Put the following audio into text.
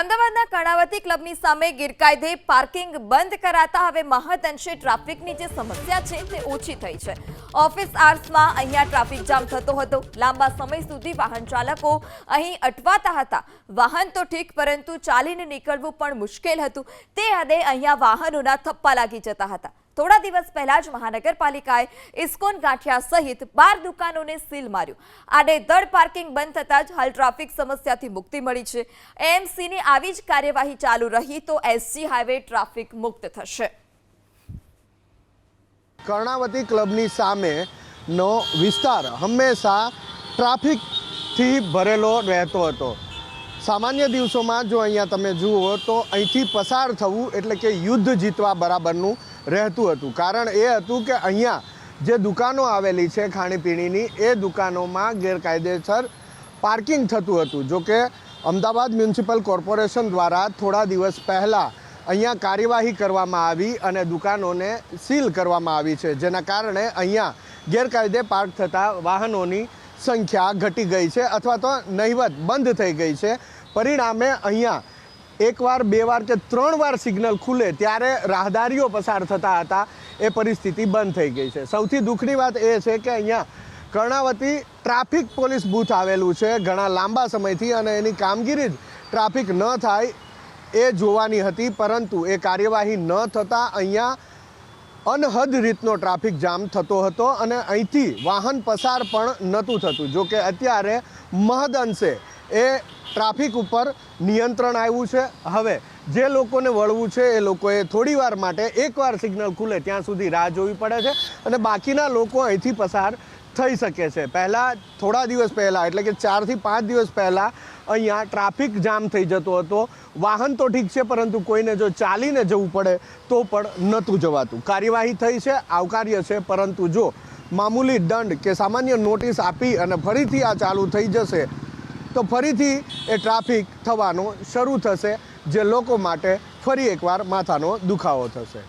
અમદાવાદના કર્ણાવતી ક્લબની સામે ગેરકાયદે પાર્કિંગ બંધ કરાતા હવે મહદઅંશે ટ્રાફિકની જે સમસ્યા છે તે ઓછી થઈ છે. ઓફિસ આર્સમાં અહીંયા ટ્રાફિક જામ થતો હતો. લાંબા સમય સુધી વાહન ચાલકો અહીં અટવાતા હતા. વાહન તો ઠીક, પરંતુ ચાલીને નીકળવું પણ મુશ્કેલ હતું. તે હદે અહીંયા વાહનોના થપ્પા લાગી જતા હતા. થોડા દિવસ પહેલા જ મહાનગરપાલિકાએ ઇસ્કોન ગાંઠિયા સહિત બાર દુકાનોને સીલ માર્યું. આડેધડ પાર્કિંગ બંધ થતાં જ હાલ ટ્રાફિક સમસ્યાથી મુક્તિ મળી છે. એએમસીની આવી જ કાર્યવાહી ચાલુ રહી તો એસજી હાઈવે ટ્રાફિક મુક્ત થશે. કર્ણાવતી ક્લબની સામેનો વિસ્તાર હંમેશા ટ્રાફિકથી ભરેલો રહેતો હતો. સામાન્ય દિવસોમાં જો અહીંયા તમે જુઓ તો અહીંથી પસાર થવું એટલે કે યુદ્ધ જીતવા બરાબરનું રહેતું હતું. કારણ એ હતું કે અહીંયા જે દુકાનો આવેલી છે ખાણીપીણીની, એ દુકાનોમાં ગેરકાયદેસર પાર્કિંગ થતું હતું. જો કે અમદાવાદ મ્યુનિસિપલ કોર્પોરેશન દ્વારા થોડા દિવસ પહેલાં અહીંયા કાર્યવાહી કરવામાં આવી અને દુકાનોને સીલ કરવામાં આવી છે. જેના કારણે અહીંયા ગેરકાયદે પાર્ક થતા વાહનોની સંખ્યા ઘટી ગઈ છે અથવા તો નહિવત બંધ થઈ ગઈ છે. પરિણામે અહીંયા એકવાર, બે વાર કે ત્રણ વાર સિગ્નલ ખુલે ત્યારે રાહદારીઓ પસાર થતા હતા. એ પરિસ્થિતિ બંધ થઈ ગઈ છે. સૌથી દુઃખની વાત એ છે કે અહીંયા કર્ણાવતી ટ્રાફિક પોલીસ બૂથ આવેલું છે ઘણા લાંબા સમયથી અને એની કામગીરી જ ટ્રાફિક ન થાય એ જોવાની હતી, પરંતુ એ કાર્યવાહી ન થતાં અહીંયા અનહદ રીતનો ટ્રાફિક જામ થતો હતો અને અહીંથી વાહન પસાર પણ નહોતું થતું. જો કે અત્યારે મહદ અંશે એ ટ્રાફિક ઉપર નિયંત્રણ આવ્યું છે. હવે જે લોકોને વળવું છે એ લોકોએ થોડી વાર માટે એકવાર સિગ્નલ ખુલે ત્યાં સુધી રાહ જોવી પડે છે અને બાકીના લોકો અહીંથી પસાર થઈ શકે છે. પહેલાં થોડા દિવસ પહેલાં, એટલે કે ચારથી પાંચ દિવસ પહેલાં અહીંયા ટ્રાફિક જામ થઈ જતો હતો. વાહન તો ઠીક છે, પરંતુ કોઈને જો ચાલીને જવું પડે તો પણ નહોતું જવાતું. કાર્યવાહી થઈ છે, આવકાર્ય છે, પરંતુ જો મામૂલી દંડ કે સામાન્ય નોટિસ આપી અને ફરીથી આ ચાલુ થઈ જશે, તો ફરીથી એ ટ્રાફિક થવાનો શરૂ થશે, જે લોકો માટે ફરી એકવાર માથાનો દુખાવો થશે.